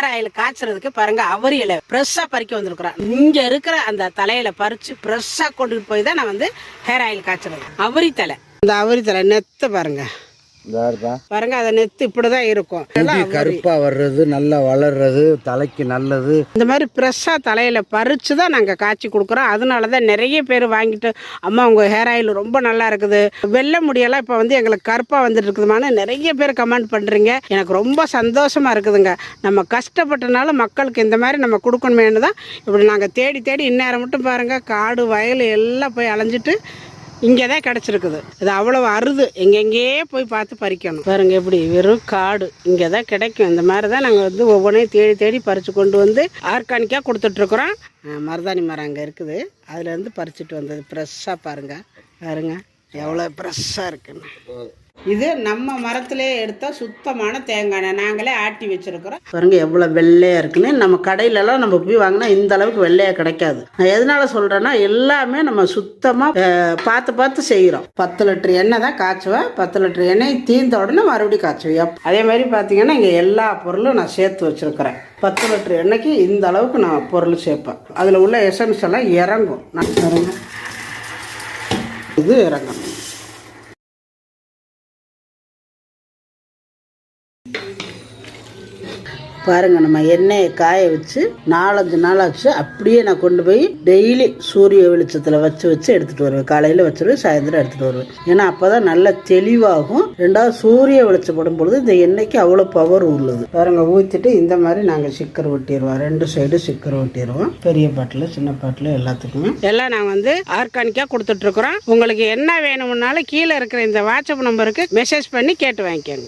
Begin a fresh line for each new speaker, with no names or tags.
Hair oil காய்ச்சறதுக்கு பாருங்க அவரி இலை ஃப்ரெஷ்ஷாக பறிக்க வந்திருக்கிறோம் இங்க இருக்கிற அந்த தலையில பறிச்சு ஃப்ரெஷ்ஷாக கொண்டுட்டு போய் தான் நான் வந்து ஹேர் ஆயில் காய்ச்சறது. அவரி தலை இந்த அவரி தலை நெத்த பாருங்க. பாருங்க அதை நெத்து இப்படிதான் இருக்கும்.
கருப்பா வர்றது நல்லா வளர்றது தலைக்கு நல்லது.
இந்த மாதிரி ஃப்ரெஷ்ஷாக தலையில் பறித்து தான் நாங்கள் காய்ச்சி கொடுக்குறோம். அதனால தான் நிறைய பேர் வாங்கிட்டு அம்மா உங்கள் ஹேர் ஆயில் ரொம்ப நல்லா இருக்குது. வெள்ளை முடியெல்லாம் இப்போ வந்து எங்களுக்கு கருப்பாக வந்துட்டு இருக்குதுமான நிறைய பேர் கமெண்ட் பண்ணுறீங்க எனக்கு ரொம்ப சந்தோஷமாக இருக்குதுங்க. நம்ம கஷ்டப்பட்டனால மக்களுக்கு இந்த மாதிரி நம்ம கொடுக்கணுமேனு தான் இப்படி நாங்கள் தேடி தேடி இந்நேரம் மட்டும் பாருங்கள் காடு வயல் எல்லாம் போய் அலைஞ்சிட்டு இங்கே தான் கிடச்சிருக்குது. இது அவ்வளோ அருது. எங்கெங்கேயே போய் பார்த்து பறிக்கணும். பாருங்க எப்படி வெறும் காடு. இங்கே தான் கிடைக்கும். இந்த மாதிரி தான் நாங்கள் வந்து ஒவ்வொன்றையும் தேடி தேடி பறித்து கொண்டு வந்து ஆர்கானிக்காக கொடுத்துட்ருக்குறோம். மருதாணி மரம் அங்கே இருக்குது. அதுலேருந்து பறிச்சுட்டு வந்தது. ஃப்ரெஷ்ஷாக பாருங்க. பாருங்க எவ்வளோ ஃப்ரெஷ்ஷாக இருக்குன்னு. இது நம்ம மரத்திலே எடுத்த சுத்தமான தேங்காய் எண்ணெய். நாங்களே ஆட்டி வச்சிருக்கிறோம். பாருங்க எவ்வளோ வெள்ளையாக இருக்குன்னு. நம்ம கடையிலலாம் நம்ம போய் வாங்கினா இந்த அளவுக்கு வெள்ளையாக கிடைக்காது. நான் எதனால சொல்கிறேன்னா எல்லாமே நம்ம சுத்தமாக பார்த்து பார்த்து செய்கிறோம் பத்து லிட்டர் எண்ணெய் தான் காய்ச்சுவேன் பத்து லிட்டர் எண்ணெய் தீர்ந்த உடனே மறுபடியும் காய்ச்சுவேன் அதே மாதிரி பார்த்தீங்கன்னா இங்கே எல்லா பொருளும் நான் சேர்த்து வச்சுருக்கிறேன். பத்து லிட்டர் எண்ணெய்க்கு இந்த அளவுக்கு நான் பொருள் சேர்ப்பேன். அதில் உள்ள எசன்ஸ் எல்லாம் இறங்கும். நான் இது இறங்கணும் பாருங்க நம்ம எண்ணெயை காய வச்சு நாலஞ்சு நாள் ஆச்சு அப்படியே நான் கொண்டு போய் டெய்லி சூரிய வெளிச்சத்தில் வச்சு வச்சு எடுத்துகிட்டு வருவேன். காலையில் வச்சுருவேன் சாயந்தரம் எடுத்துகிட்டு வருவேன். ஏன்னா அப்போ தான் நல்லா தெளிவாகும். ரெண்டாவது சூரிய வெளிச்சம் படும் பொழுது இந்த எண்ணெய்க்கு அவ்வளோ பவர் உள்ளது. பாருங்க ஊற்றிட்டு இந்த மாதிரி நாங்கள் சிக்கர் ஒட்டிடுவோம். ரெண்டு சைடு சிக்கர் ஒட்டிடுவோம். பெரிய பாட்டில் சின்ன பாட்டில் எல்லாத்துக்குமே. எல்லாம் நாங்கள் வந்து ஆர்கானிக்காக கொடுத்துட்ருக்குறோம் உங்களுக்கு என்ன வேணும்னாலும் கீழே இருக்கிற இந்த வாட்ஸ்அப் நம்பருக்கு மெசேஜ் பண்ணி கேட்டு வாங்கிக்கோங்க.